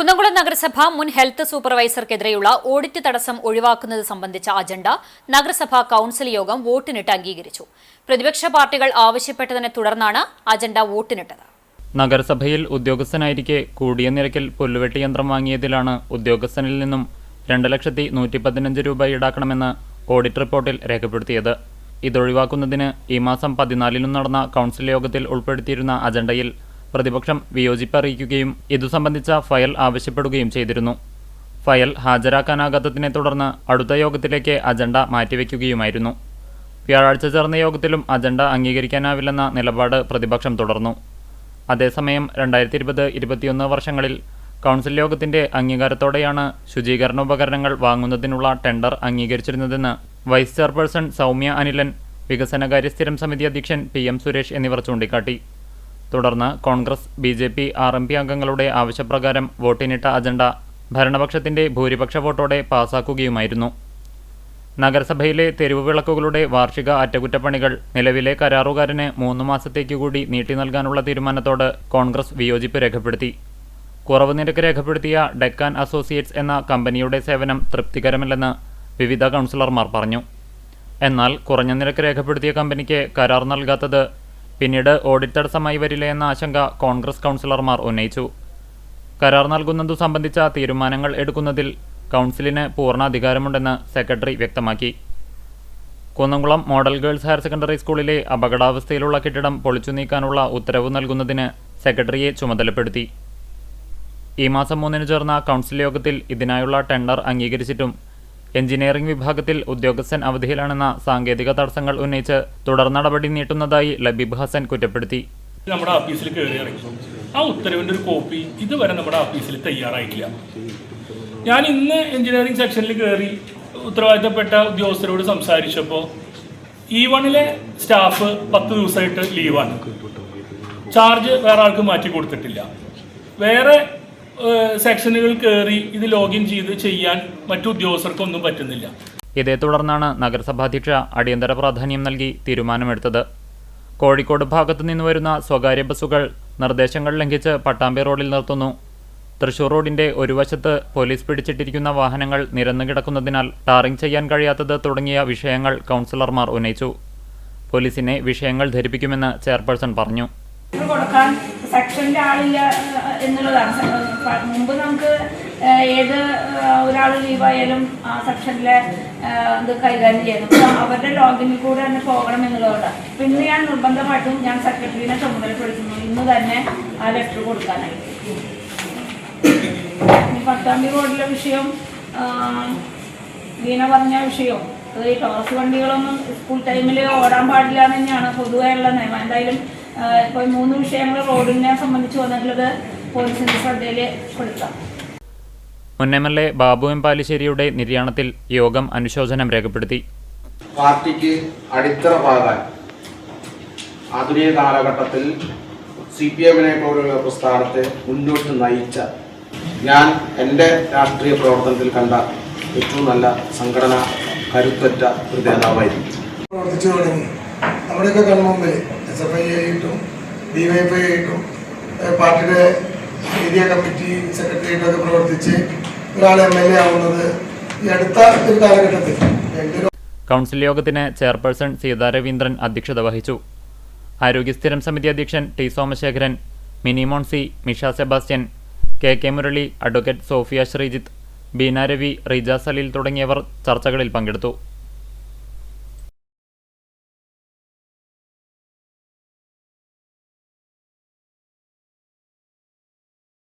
കുന്നംകുളം നഗരസഭ മുൻ health സൂപ്പർവൈസർക്കെതിരെയുള്ള audit തടസ്സം ഒഴിവാക്കുന്നത് സംബന്ധിച്ച അജണ്ട നഗരസഭാ കൌൺസിൽ യോഗം വോട്ടിനിട്ട് അംഗീകരിച്ചു. പ്രതിപക്ഷ പാർട്ടികൾ ആവശ്യപ്പെട്ടതിനെ തുടർന്നാണ് അജണ്ട വോട്ടിനിട്ടത്. നഗരസഭയിൽ ഉദ്യോഗസ്ഥനായിരിക്കെ കൂടിയ നിരക്കിൽ പുല്ലുവെട്ടി യന്ത്രം വാങ്ങിയതിലാണ് ഉദ്യോഗസ്ഥനിൽ നിന്നും രണ്ട് ലക്ഷത്തി നൂറ്റി പതിനഞ്ച് രൂപ ഈടാക്കണമെന്ന് ഓഡിറ്റ് റിപ്പോർട്ടിൽ രേഖപ്പെടുത്തിയത്. ഇതൊഴിവാക്കുന്നതിന് ഈ മാസം പതിനാലിനും നടന്ന കൗൺസിൽ യോഗത്തിൽ ഉൾപ്പെടുത്തിയിരുന്ന അജണ്ടയിൽ പ്രതിപക്ഷം വിയോജിപ്പ് അറിയിക്കുകയും ഇതു സംബന്ധിച്ച ഫയൽ ആവശ്യപ്പെടുകയും ചെയ്തിരുന്നു. ഫയൽ ഹാജരാക്കാനാകാത്തതിനെ തുടർന്ന് അടുത്ത യോഗത്തിലേക്ക് അജണ്ട മാറ്റിവെക്കുകയുമായിരുന്നു. വ്യാഴാഴ്ച ചേർന്ന യോഗത്തിലും അജണ്ട അംഗീകരിക്കാനാവില്ലെന്ന നിലപാട് പ്രതിപക്ഷം തുടർന്നു. അതേസമയം രണ്ടായിരത്തി ഇരുപത് ഇരുപത്തിയൊന്ന് വർഷങ്ങളിൽ കൗൺസിൽ യോഗത്തിന്റെ അംഗീകാരത്തോടെയാണ് ശുചീകരണ ഉപകരണങ്ങൾ വാങ്ങുന്നതിനുള്ള ടെൻഡർ അംഗീകരിച്ചിരുന്നതെന്ന് വൈസ് ചെയർപേഴ്സൺ സൗമ്യ അനിലൻ വികസനകാര്യ സ്ഥിരം സമിതി അധ്യക്ഷൻ പി എം സുരേഷ് എന്നിവർ ചൂണ്ടിക്കാട്ടി. തുടർന്ന് Congress B J P R M P അംഗങ്ങളുടെ ആവശ്യപ്രകാരം വോട്ടിനിട്ട അജണ്ട ഭരണപക്ഷത്തിന്റെ ഭൂരിപക്ഷ വോട്ടോടെ പാസാക്കുകയുമായിരുന്നു. നഗരസഭയിലെ തെരുവ് വിളക്കുകളുടെ വാർഷിക അറ്റകുറ്റപ്പണികൾ നിലവിലെ കരാറുകാരന് മൂന്ന് മാസത്തേക്ക് കൂടി നീട്ടി നൽകാനുള്ള തീരുമാനത്തോട് കോൺഗ്രസ് വിയോജിപ്പ് രേഖപ്പെടുത്തി. കുറവ് നിരക്ക് രേഖപ്പെടുത്തിയ ഡെക്കാൻ അസോസിയേറ്റ്സ് എന്ന കമ്പനിയുടെ സേവനം തൃപ്തികരമല്ലെന്ന് വിവിധ കൗൺസിലർമാർ പറഞ്ഞു. എന്നാൽ കുറഞ്ഞ നിരക്ക് രേഖപ്പെടുത്തിയ കമ്പനിക്ക് കരാർ നൽകാത്തത് പിന്നീട് ഓഡിറ്റ് തടസ്സമായി വരില്ലേ എന്ന ആശങ്ക കോൺഗ്രസ് കൗൺസിലർമാർ ഉന്നയിച്ചു. കരാർ നൽകുന്നതു സംബന്ധിച്ച തീരുമാനങ്ങൾ എടുക്കുന്നതിൽ കൗൺസിലിന് പൂർണ അധികാരമുണ്ടെന്ന് സെക്രട്ടറി വ്യക്തമാക്കി. Kunnamkulam model girls higher secondary സ്കൂളിലെ അപകടാവസ്ഥയിലുള്ള കെട്ടിടം പൊളിച്ചു നീക്കാനുള്ള ഉത്തരവ് നൽകുന്നതിന് സെക്രട്ടറിയെ ചുമതലപ്പെടുത്തി. ഈ മാസം മൂന്നിന് ചേർന്ന കൗൺസിൽ യോഗത്തിൽ ഇതിനായുള്ള ടെൻഡർ അംഗീകരിച്ചിട്ടും എഞ്ചിനീയറിംഗ് വിഭാഗത്തിൽ ഉദ്യോഗസ്ഥൻ അവധിയിലാണെന്ന സാങ്കേതിക തടസ്സങ്ങൾ ഉന്നയിച്ച് തുടർ നടപടി നീട്ടുന്നതായി ലബീബ് ഹസൻ കുറ്റപ്പെടുത്തി. നമ്മുടെ ഓഫീസിൽ കയറി ഇറങ്ങി. ആ ഉത്തരവിന്റെ ഒരു കോപ്പി ഇതുവരെ നമ്മുടെ ഓഫീസിൽ തയ്യാറായിട്ടില്ല. ഞാൻ ഇന്ന് എഞ്ചിനീയറിംഗ് സെക്ഷനിൽ കയറി ഉത്തരവാദിത്തപ്പെട്ട ഉദ്യോഗസ്ഥരോട് സംസാരിച്ചപ്പോൾ ഇ വണിലെ സ്റ്റാഫ് പത്ത് ദിവസമായിട്ട് ലീവാണ് ചാർജ് വേറെ ആൾക്ക് മാറ്റി കൊടുത്തിട്ടില്ല. വേറെ സെക്ഷനുകൾ കയറി ഇത് ലോഗിൻ ചെയ്ത് ചെയ്യാൻ മറ്റു ഉദ്യോഗസ്ഥർക്കൊന്നും പറ്റുന്നില്ല. ഇതേ തുടർന്നാണ് നഗരസഭാധ്യക്ഷ അടിയന്തര പ്രാധാന്യം നൽകി തീരുമാനമെടുത്തത്. കോഴിക്കോട് ഭാഗത്തു നിന്ന് വരുന്ന സ്വകാര്യ ബസ്സുകൾ നിർദ്ദേശങ്ങൾ ലംഘിച്ച് പട്ടാമ്പി റോഡിൽ നിർത്തുന്നു. തൃശൂർ റോഡിന്റെ ഒരു വശത്ത് പോലീസ് പിടിച്ചിട്ടിരിക്കുന്ന വാഹനങ്ങൾ നിരന്നു കിടക്കുന്നതിനാൽ ടാറിംഗ് ചെയ്യാൻ കഴിയാത്തത് തുടങ്ങിയ വിഷയങ്ങൾ കൗൺസിലർമാർ ഉന്നയിച്ചു. പോലീസിനെ വിഷയങ്ങൾ ധരിപ്പിക്കുമെന്ന് ചെയർപേഴ്സൺ പറഞ്ഞു. കൊടുക്കാൻ സെക്ഷന്റെ ആളില്ല എന്നുള്ളതാണ്. മുമ്പ് നമുക്ക് ഏത് ഒരാൾ ലീവായാലും ആ സെക്ഷനിലെ ഇത് കൈകാര്യം ചെയ്യണം. അപ്പോൾ അവരുടെ ലോഗിനിൽ കൂടെ തന്നെ പോകണം എന്നുള്ളതുകൊണ്ടാണ് പിന്നെ ഞാൻ നിർബന്ധമായിട്ടും ഞാൻ സെക്രട്ടറിനെ ചുമതലപ്പെടുത്തുന്നു. ഇന്ന് തന്നെ ആ ലെറ്റർ കൊടുക്കാനായി. പത്താം തീയതി റോഡിലെ വിഷയം ദീന പറഞ്ഞ വിഷയം. അത് ഈ ടോറസ് വണ്ടികളൊന്നും സ്കൂൾ ടൈമിൽ ഓടാൻ പാടില്ല എന്ന് തന്നെയാണ് പൊതുവെയുള്ള നിയമം. എന്തായാലും ഇപ്പോൾ മൂന്ന് വിഷയങ്ങൾ റോഡിനെ സംബന്ധിച്ച് വന്നിട്ടുള്ളത് പോലീസിന്റെ ശ്രദ്ധയിൽ കൊടുക്കാം മുൻ M L A Babu M പാലിശ്ശേരിയുടെ നിര്യാണത്തിൽ യോഗം അനുശോചനം രേഖപ്പെടുത്തി. പാർട്ടിക്ക് അടിത്തറ പാകാൻ ആധുനിക കാലഘട്ടത്തിൽ സി പി എമ്മിനെ പോലുള്ള പ്രസ്ഥാനത്തെ മുന്നോട്ട് നയിച്ച ഞാൻ എന്റെ രാഷ്ട്രീയ പ്രവർത്തനത്തിൽ കണ്ട ഏറ്റവും നല്ല സംഘടന കരുത്തറ്റ ഒരു നേതാവായിരുന്നു. പ്രവർത്തിച്ചു തുടങ്ങി. നമ്മുടെയൊക്കെ കൺമുമ്പിൽ എസ് എഫ് ഐ ആയിട്ടും ഡി വൈ എഫ് ഐ ആയിട്ടും പാർട്ടിയുടെ ഏരിയ കമ്മിറ്റി സെക്രട്ടറിയായിട്ടൊക്കെ പ്രവർത്തിച്ച് ഒരാൾ എം എൽ എ ആവുന്നത് ഈ അടുത്ത ഒരു കാലഘട്ടത്തിൽ. കൗൺസിൽ യോഗത്തിന് ചെയർപേഴ്സൺ സീതാ രവീന്ദ്രൻ അധ്യക്ഷത വഹിച്ചു. ആരോഗ്യസ്ഥിരം സമിതി അധ്യക്ഷൻ T Somashekharan Mini Monsi Misha Sebastian K K Murali advocate Sophia Sreejith Beena Ravi Reeja Saleel തുടങ്ങിയവർ ചർച്ചകളിൽ പങ്കെടുത്തു.